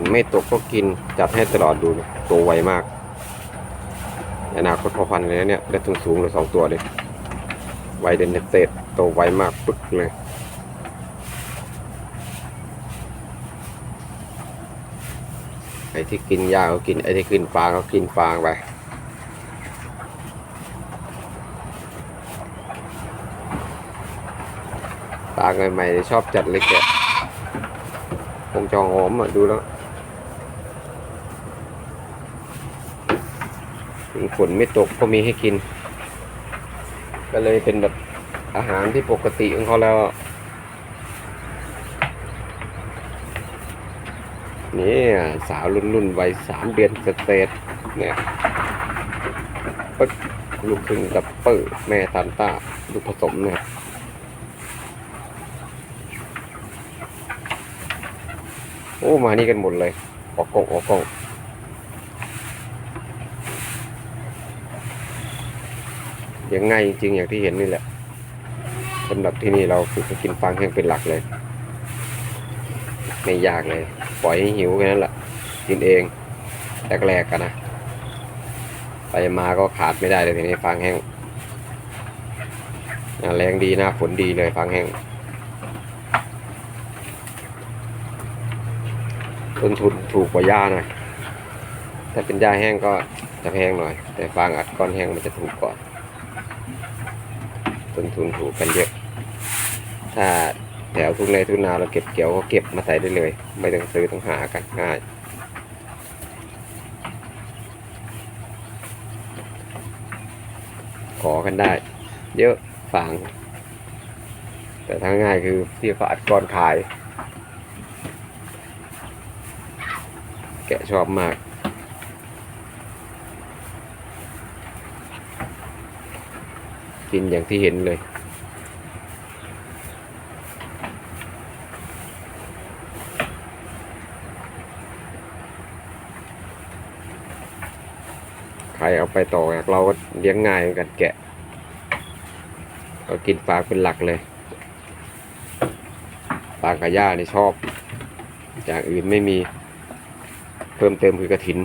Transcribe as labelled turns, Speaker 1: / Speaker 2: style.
Speaker 1: นไม่ตกก็กินจัดให้ตลอดดูนะตัวไวมากอนาคตพอพันเลยนะเนี่ยได้สูงสูงเลยสองตัวเลยไวเด่นเตดโตไวมากปึ๊กเลยไอ้ที่กินหญ้าก็กินไอ้ที่กินฟางก็กินฟางไปฟางใหม่ๆชอบจัดเล็กแกคงจองหอมอะดูแล้ว ถึงฝนไม่ตกก็มีให้กิน ก็เลยเป็นแบบอาหารที่ปกติของเขาแล้ว นี่สาวรุ่นรุ่นวัยสามเดือนเศษเนี่ยปึ๊กลูกครึ่งดับเปิลแม่ตานต้าลูกผสมเนี่ยโอ้ มานี่กันหมดเลย ออกกองออกกอง ลี้ยังง่ายจริงๆอย่างที่เห็นนี่แหละสำหรับที่นี่เราฝึกกินฟางแห้งเป็นหลักเลย ไม่ยากเลย ปล่อยให้หิวแค่นั้นแหละกินเองแรกๆกันนะไปมาก็ขาดไม่ได้เลยทีนี้ฟางแห้งแรงดีหน้าฝนดีเลยฟางแห้งต้นทุนถูกกว่าหญ้าหน่อยถ้าเป็นหญ้าแห้งก็จะแพงหน่อย แต่ฟางอัดก้อนแห้งมันจะถูกกว่า ต้นทุนถูกกันเยอะ ถ้าแถวทุ่งไร่ทุ่งนาเราเก็บเกี่ยวก็เก็บมาใส่ได้เลย ไม่ต้องซื้อต้องหากันง่ายขอกันได้ เยอะฝาง แต่ถ้าง่ายคือที่เขาดก้อนขาย แกะชอบมาก กินอย่างที่เห็นเลย ใครเอาไปต่อจากเราก็เลี้ยงง่ายเหมือนกันแกะ ก็กินปลาเป็นหลักเลยปลากระย่านี่ชอบ อย่างอื่นไม่มี เพิ่มเติมคือกระถิน